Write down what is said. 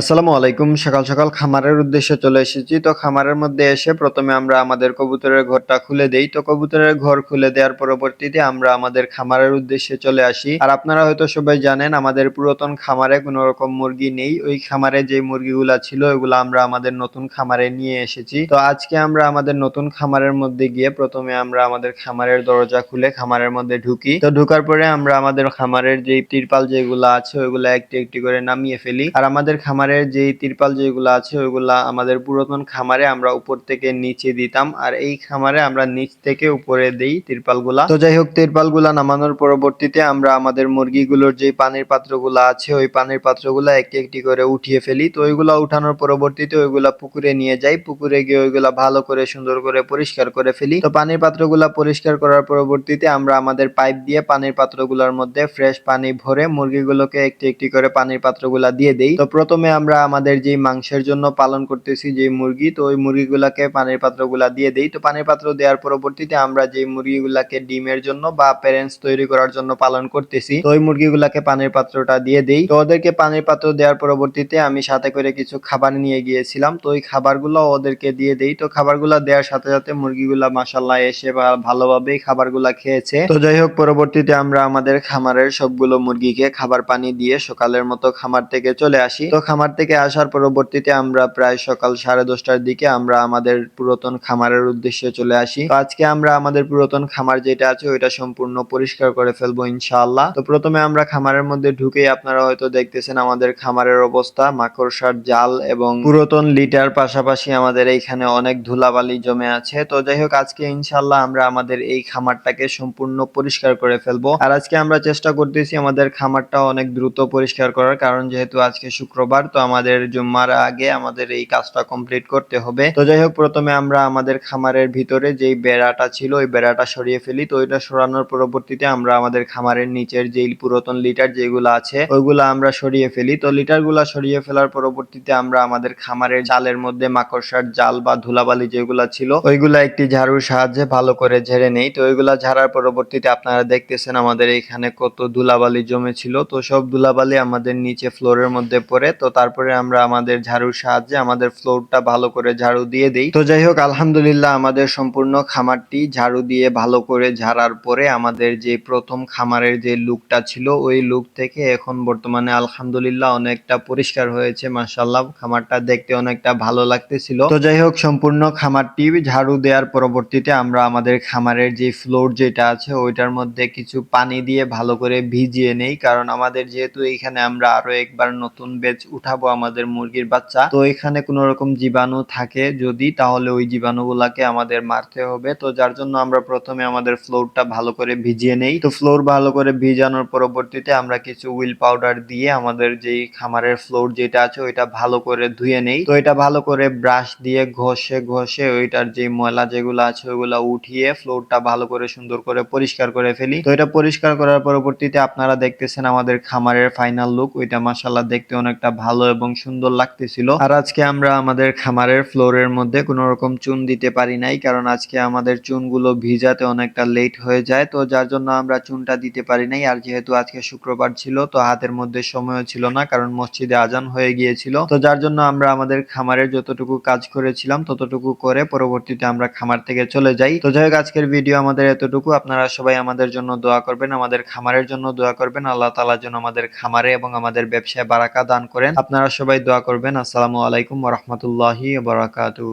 আসসালামু আলাইকুম। সকাল সকাল খামারের উদ্দেশ্যে চলে এসেছি। তো খামারের মধ্যে এসে প্রথমে আমরা আমাদের কবুতরের ঘরটা খুলে দেই। তো কবুতরের ঘর খুলে দেওয়ার পরবর্তীতে আমরা আমাদের খামারের উদ্দেশ্যে চলে আসি। আর আপনারা হয়তো সবাই জানেন, আমাদের পুরাতন খামারে কোনো রকম মুরগি নেই। ওই খামারে যে মুরগিগুলা ছিল ওগুলো আমরা আমাদের নতুন খামারে নিয়ে এসেছি। তো আজকে আমরা আমাদের নতুন খামারের মধ্যে গিয়ে প্রথমে আমরা আমাদের খামারের দরজা খুলে খামারের মধ্যে ঢুকি। তো ঢুকার পরে আমরা আমাদের খামারের যে তিরপাল যেগুলো আছে, ওইগুলো একটি একটি করে নামিয়ে ফেলি। আর আমাদের খামারের যে তিরপাল যেগুলো আছে, ওইগুলা আমাদের পুরাতন খামারে আমরা উপর থেকে নিচে দিতাম। আর এই খামারে আমরা নিচ থেকে উপরে দেই তিরপালগুলা। তো যাই হোক, তিরপালগুলা নামানোর পরবর্তীতে আমরা আমাদের মুরগিগুলোর যে পানির পাত্রগুলো আছে, ওই পানির পাত্রগুলো একটি একটি করে উঠিয়ে ফেলি। তো ওইগুলা উঠানোর পরবর্তীতে ওইগুলা পুকুরে নিয়ে যাই। পুকুরে গিয়ে ওইগুলা ভালো করে সুন্দর করে পরিষ্কার করে ফেলি। তো পানির পাত্রগুলা পরিষ্কার করার পরবর্তীতে আমরা আমাদের পাইপ দিয়ে পানির পাত্রগুলোর মধ্যে ফ্রেশ পানি ভরে মুরগিগুলোকে একটি একটি করে পানির পাত্রগুলা দিয়ে দেই। তো প্রথমে আমরা আমাদের যে মাংসের জন্য পালন করতেছি যে মুরগি, তো ওই মুরগিগুলাকে পানির পাত্রগুলা দিয়ে দেই। তো পানির পাত্র দেওয়ার পরবর্তীতে আমরা যে মুরগিগুলাকে ডিমের জন্য বা প্যারেন্টস তৈরি করার জন্য পালন করতেছি, তো ওই মুরগিগুলাকে পানির পাত্রটা দিয়ে দেই। তো ওদেরকে পানির পাত্র দেওয়ার পরবর্তীতে আমি সাথে করে কিছু খাবার নিয়ে গিয়েছিলাম, তো ওই খাবারগুলো ওদেরকে দিয়ে দেই। তো খাবারগুলো দেওয়ার সাথে সাথে মুরগিগুলা মাসাল্লাহ এসে বা ভালোভাবেই খাবারগুলা খেয়েছে। তো যাই হোক, পরবর্তীতে আমরা আমাদের খামারের সবগুলো মুরগিকে খাবার পানি দিয়ে সকালের মতো খামার থেকে চলে আসি। তো খামার থেকে আসার পরবর্তীতে আমরা প্রায় সকাল সাড়ে দশটার দিকে আমরা আমাদের পুরাতন খামারের উদ্দেশ্যে চলে আসি। তো আজকে আমরা আমাদের পুরাতন খামার যেটা আছে, ওইটা সম্পূর্ণ পরিষ্কার করে ফেলব ইনশাআল্লাহ। তো প্রথমে আমরা খামারের মধ্যে ঢুকেই আপনারা হয়তো দেখতেছেন আমাদের খামারের অবস্থা। মাকড়সার জাল এবং পুরাতন লিটার পাশাপাশি আমাদের এইখানে অনেক ধুলাবালি জমে আছে। তো যাই হোক, আজকে ইনশাআল্লাহ আমরা আমাদের এই খামারটাকে সম্পূর্ণ পরিষ্কার করে ফেলব। আর আজকে আমরা চেষ্টা করতেছি আমাদের খামারটা অনেক দ্রুত পরিষ্কার করার, কারণ যেহেতু আজকে শুক্রবার তো আমাদের জুম্মার আগে আমাদের এই কাজটা কমপ্লিট করতে হবে। তো যাই হোক, প্রথমে আমরা আমাদের খামারের ভিতরে যেই বেড়াটা ছিল, ওই বেড়াটা সরিয়ে ফেলি। তো ওইটা সরানোর পরবর্তীতে আমরা আমাদের খামারের নিচের যে পুরাতন লিটার যেগুলো আছে, ওইগুলো আমরা সরিয়ে ফেলি। তো লিটারগুলা সরিয়ে ফেলার পরবর্তীতে আমরা আমাদের খামারের জালের মধ্যে মাকড়সার জাল বা ধুলাবালি যেগুলা ছিল, ওইগুলা একটি ঝাড়ুর সাহায্যে ভালো করে ঝেড়ে নেই। তো ওইগুলা ঝাড়ার পরবর্তীতে আপনারা দেখতেছেন আমাদের এখানে কত ধুলাবালি জমে ছিল তো সব ধুলাবালি আমাদের নিচে ফ্লোরের মধ্যে পড়ে। তো তারপরে আমরা আমাদের ঝাড়ুর সাহায্যে আমাদের ফ্লোরটা ভালো করে ঝাড়ু দিয়ে দেই। তো যাই হোক, আলহামদুলিল্লাহ আমাদের সম্পূর্ণ খামারটি ঝাড়ু দিয়ে ভালো করে ঝাড়ার পরে আমাদের যে প্রথম খামারের যে লুকটা ছিল, ওই লুক থেকে এখন বর্তমানে আলহামদুলিল্লাহ অনেকটা পরিষ্কার হয়েছে মাসাল্লাহ খামারটা দেখতে অনেকটা ভালো লাগতেছিল। তো যাই হোক, সম্পূর্ণ খামারটি ঝাড়ু দেওয়ার পরবর্তীতে আমরা আমাদের খামারের যে ফ্লোর যেটা আছে, ওইটার মধ্যে কিছু পানি দিয়ে ভালো করে ভিজিয়ে নেই। কারণ আমাদের যেহেতু এইখানে আমরা আরও একবার নতুন বেচ উঠাবো আমাদের মুরগির বাচ্চা। তো এখানে কোনো রকম জীবাণু থাকে যদি, তাহলে ওই জীবাণুগুলাকে আমাদের মারতে হবে। তো যার জন্য আমরা প্রথমে আমাদের ফ্লোরটা ভালো করে ভিজিয়ে নেই। তো ফ্লোর ভালো করে ভিজানোর পরবর্তীতে আমরা কিছু উইল পাউডার দিয়ে আমাদের যেই খামারের ফ্লোর যেটা আছে, ওইটা ভালো করে ধুয়ে নেই। তো এটা ভালো করে ব্রাশ দিয়ে ঘষে ঘষে ওইটার যে ময়লা যেগুলো আছে, ওইগুলা উঠিয়ে ফ্লোরটা ভালো করে সুন্দর করে পরিষ্কার করে ফেলি। তো এটা পরিষ্কার করার পরবর্তীতে আপনারা দেখতেছেন আমাদের খামারের ফাইনাল লুক ওইটা মাসাল্লাহ দেখতে অনেকটা ভালো এবং সুন্দর লাগতেছিল। আর আজকে আমরা আমাদের খামারের ফ্লোরের মধ্যে কোনো রকম চুন দিতে পারি নাই, কারণ আজকে আমাদের চুনগুলো ভিজাতে অনেকটা লেট হয়ে যায়, তো যার জন্য আমরা চুনটা দিতে পারি নাই। আর যেহেতু আজকে শুক্রবার ছিল, তো হাতের মধ্যে সময়ও ছিল না, কারণ মসজিদে আজান হয়ে গিয়েছিল। তো যার জন্য আমরা আমাদের খামারের যতটুকু কাজ করেছিলাম, ততটুকু করে পরবর্তীতে আমরা খামার থেকে চলে যাই। তো যাই হোক, আজকের ভিডিও আমাদের এতটুকু। আপনারা সবাই আমাদের জন্য দোয়া করবেন, আমাদের খামারের জন্য দোয়া করবেন। আল্লাহ তালার জন্য আমাদের খামারে এবং আমাদের ব্যবসায় বারাকা দান করেন। আপনারা সবাই দোয়া করবেন। আসসালামু আলাইকুম রহমতুল্লাহি বারাকাতু